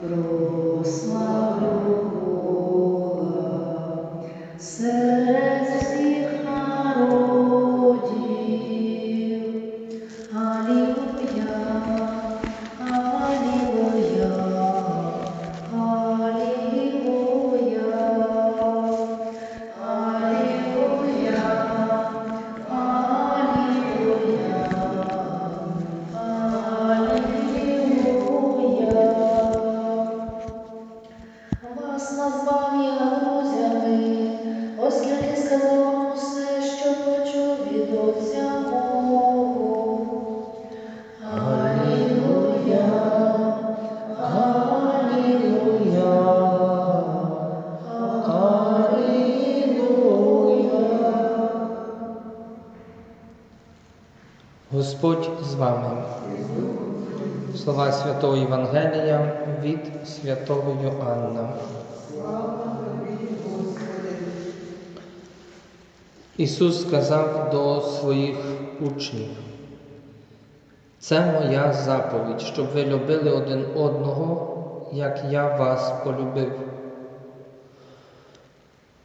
прославлю Бога серед Слова Святого Євангелія від святого Йоанна. Ісус сказав до своїх учнів, це моя заповідь, щоб ви любили один одного, як я вас полюбив.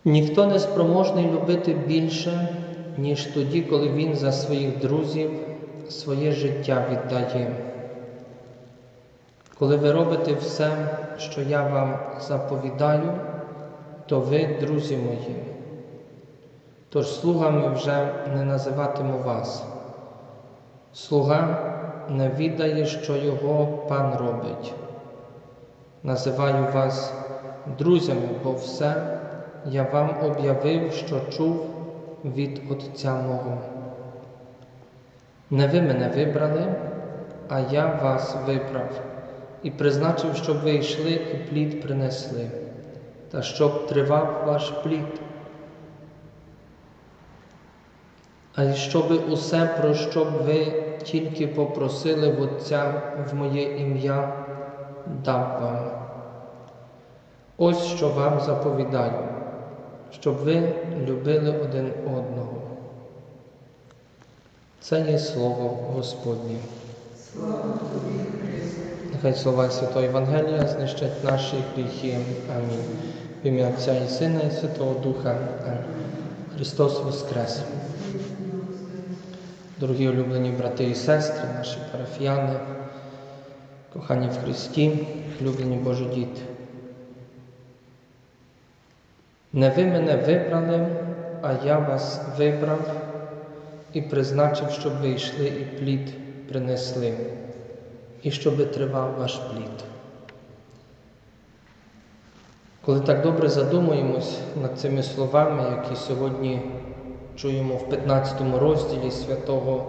Ніхто не спроможний любити більше, ніж тоді, коли він за своїх друзів своє життя віддає. Коли ви робите все, що я вам заповідаю, то ви, друзі мої. Тож слугами вже не називатиму вас. Слуга не віддає, що його пан робить. Називаю вас друзями, бо все я вам об'явив, що чув від Отця мого. Не ви мене вибрали, а я вас вибрав і призначив, щоб ви йшли і плід принесли, та щоб тривав ваш плід. А й щоб усе, про що б ви тільки попросили в Отця в моє ім'я, дав вам. Ось що вам заповідаю, щоб ви любили один одного. Це є Слово Господнє. Нехай слова Святого Євангелія знищать наші гріхи. Амінь. В ім'я Отця і Сина, і Святого Духа. Амінь. Христос Воскрес. Дорогі улюблені брати і сестри, наші парафіяни, кохані в Христі, улюблені Божі діти. Не ви мене вибрали, а я вас вибрав і призначив, щоб ви йшли і плід принесли, і щоб тривав ваш плід. Коли так добре задумуємось над цими словами, які сьогодні чуємо в 15 розділі святого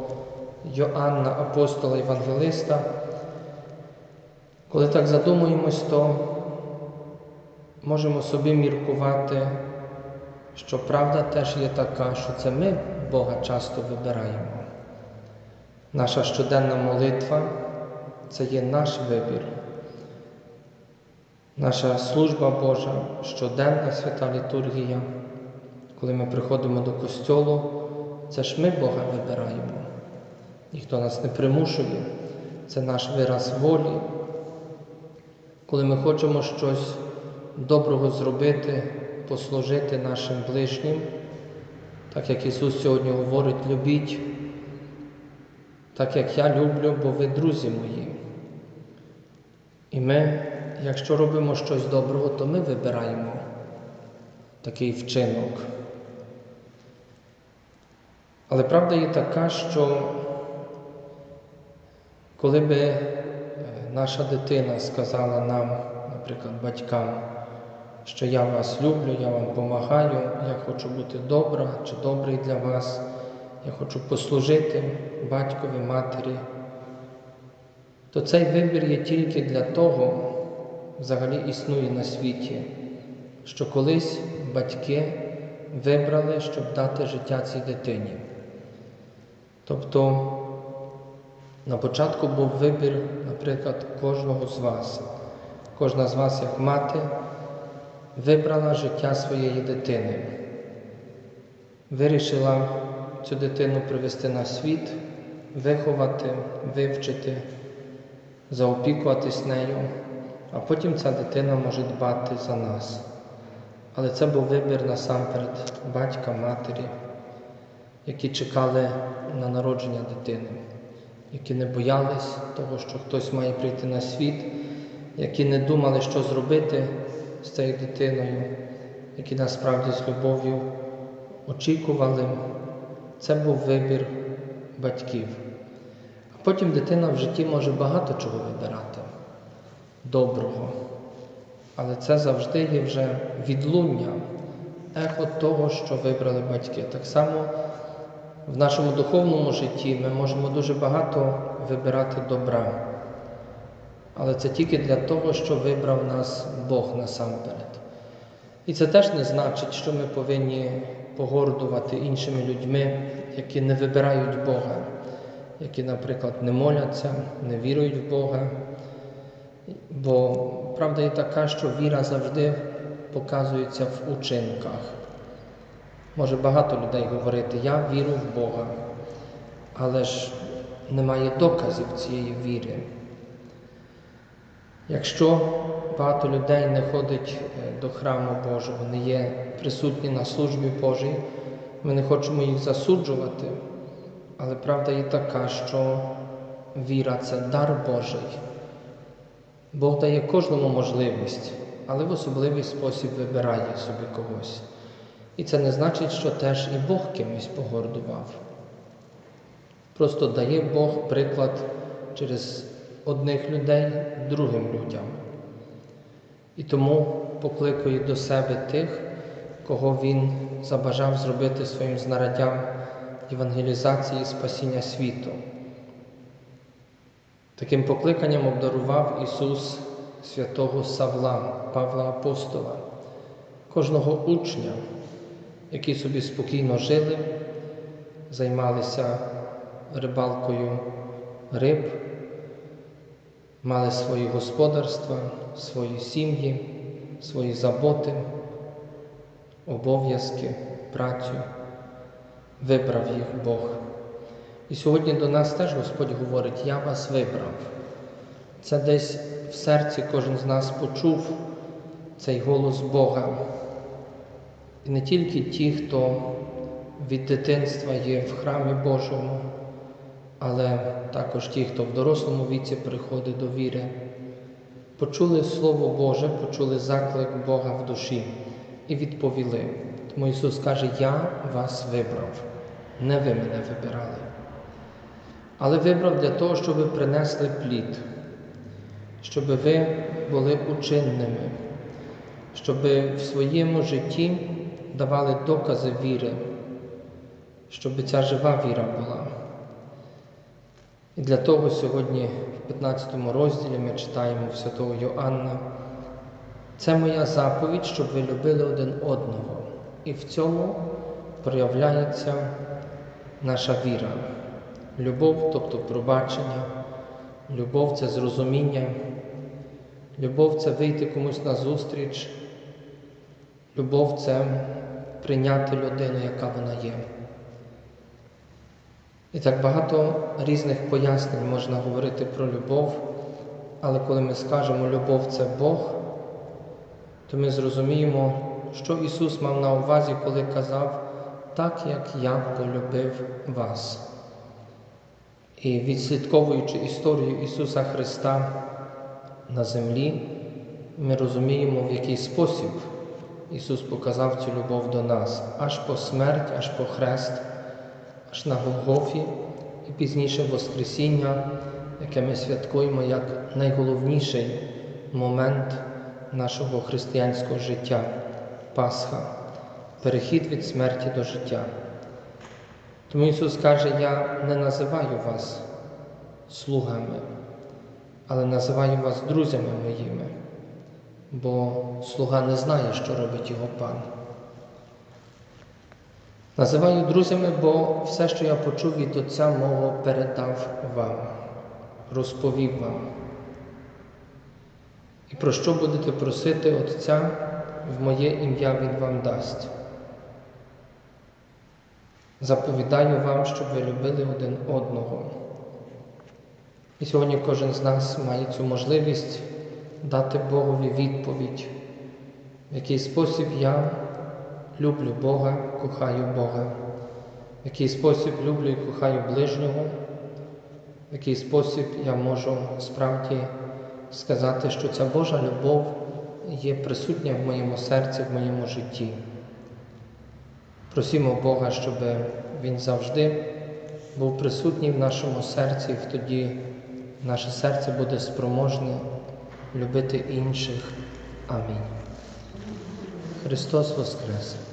Йоанна, апостола Євангелиста, коли так задумуємось, то можемо собі міркувати, що правда теж є така, що це ми Бога часто вибираємо. Наша щоденна молитва це є наш вибір. Наша служба Божа, щоденна свята літургія, коли ми приходимо до костьолу, це ж ми Бога вибираємо. Ніхто нас не примушує, це наш вираз волі. Коли ми хочемо щось доброго зробити, послужити нашим ближнім, так як Ісус сьогодні говорить, любіть, так як я люблю, бо ви друзі мої. І ми, якщо робимо щось доброго, то ми вибираємо такий вчинок. Але правда є така, що коли би е, наша дитина сказала нам, наприклад, батькам, що я вас люблю, я вам допомагаю, я хочу бути добра чи добрий для вас, я хочу послужити батькові, матері, то цей вибір є тільки для того, взагалі існує на світі, що колись батьки вибрали, щоб дати життя цій дитині. Тобто на початку був вибір, наприклад, кожного з вас. Кожна з вас, як мати, вибрала життя своєї дитини, вирішила цю дитину привести на світ, виховати, вивчити, заопікуватись нею, а потім ця дитина може дбати за нас. Але це був вибір насамперед батька, матері, які чекали на народження дитини, які не боялись того, що хтось має прийти на світ, які не думали, що зробити з цією дитиною, які насправді з любов'ю очікували. Це був вибір батьків. Потім дитина в житті може багато чого вибирати доброго. Але це завжди є вже відлуння, ехо того, що вибрали батьки. Так само в нашому духовному житті ми можемо дуже багато вибирати добра. Але це тільки для того, що вибрав нас Бог насамперед. І це теж не значить, що ми повинні погордувати іншими людьми, які не вибирають Бога, які, наприклад, не моляться, не вірують в Бога. Бо правда є така, що віра завжди показується в учинках. Може багато людей говорити, я вірю в Бога, але ж немає доказів цієї віри. Якщо багато людей не ходить е, до храму Божого, не є присутні на службі Божій, ми не хочемо їх засуджувати, але правда є така, що віра це дар Божий. Бог дає кожному можливість, але в особливий спосіб вибирає собі когось. І це не значить, що теж і Бог кимось погордував. Просто дає Бог приклад через одних людей другим людям. І тому покликає до себе тих, кого Він забажав зробити своїм знаряддям євангелізації спасіння світу. Таким покликанням обдарував Ісус святого Савла, Павла Апостола, кожного учня, які собі спокійно жили, займалися рибалкою риб, мали свої господарства, свої сім'ї, свої заботи, обов'язки, працю. Вибрав їх Бог. І сьогодні до нас теж Господь говорить, я вас вибрав. Це десь в серці кожен з нас почув цей голос Бога. І не тільки ті, хто від дитинства є в храмі Божому, але також ті, хто в дорослому віці приходить до віри, почули Слово Боже, почули заклик Бога в душі і відповіли. Тому каже, Я вас вибрав, не ви мене вибирали але вибрав для того, щоб ви принесли плід, щоб ви були учинними, щоб в своєму житті давали докази віри, щоб ця жива віра була. І для того сьогодні в 15 розділі ми читаємо в святого Йоанна. Це моя заповідь, щоб ви любили один одного. І в цьому проявляється наша віра. Любов, тобто пробачення, любов це зрозуміння, любов це вийти комусь на зустріч, любов це прийняти людину, яка вона є. І так багато різних пояснень можна говорити про любов, але коли ми скажемо любов це Бог, то ми зрозуміємо, що Ісус мав на увазі, коли казав, так як я полюбив вас. І відслідковуючи історію Ісуса Христа на землі, ми розуміємо, в який спосіб Ісус показав цю любов до нас, аж по смерть, аж по хрест, аж на Голгофі і пізніше Воскресіння, яке ми святкуємо як найголовніший момент нашого християнського життя Пасха, перехід від смерті до життя. Тому Ісус каже, я не називаю вас слугами, але називаю вас друзями моїми, бо слуга не знає, що робить його пан. Називаю друзями, бо все, що я почув від Отця мого, передав вам, розповів вам. І про що будете просити Отця, в моє ім'я Він вам дасть. Заповідаю вам, щоб ви любили один одного. І сьогодні кожен з нас має цю можливість дати Богові відповідь, в який спосіб я люблю Бога, кохаю Бога, в який спосіб люблю і кохаю ближнього, в який спосіб я можу справді сказати, що ця Божа любов є присутня в моєму серці, в моєму житті. Просімо Бога, щоб Він завжди був присутній в нашому серці, і тоді наше серце буде спроможне любити інших. Амінь. Христос Воскрес!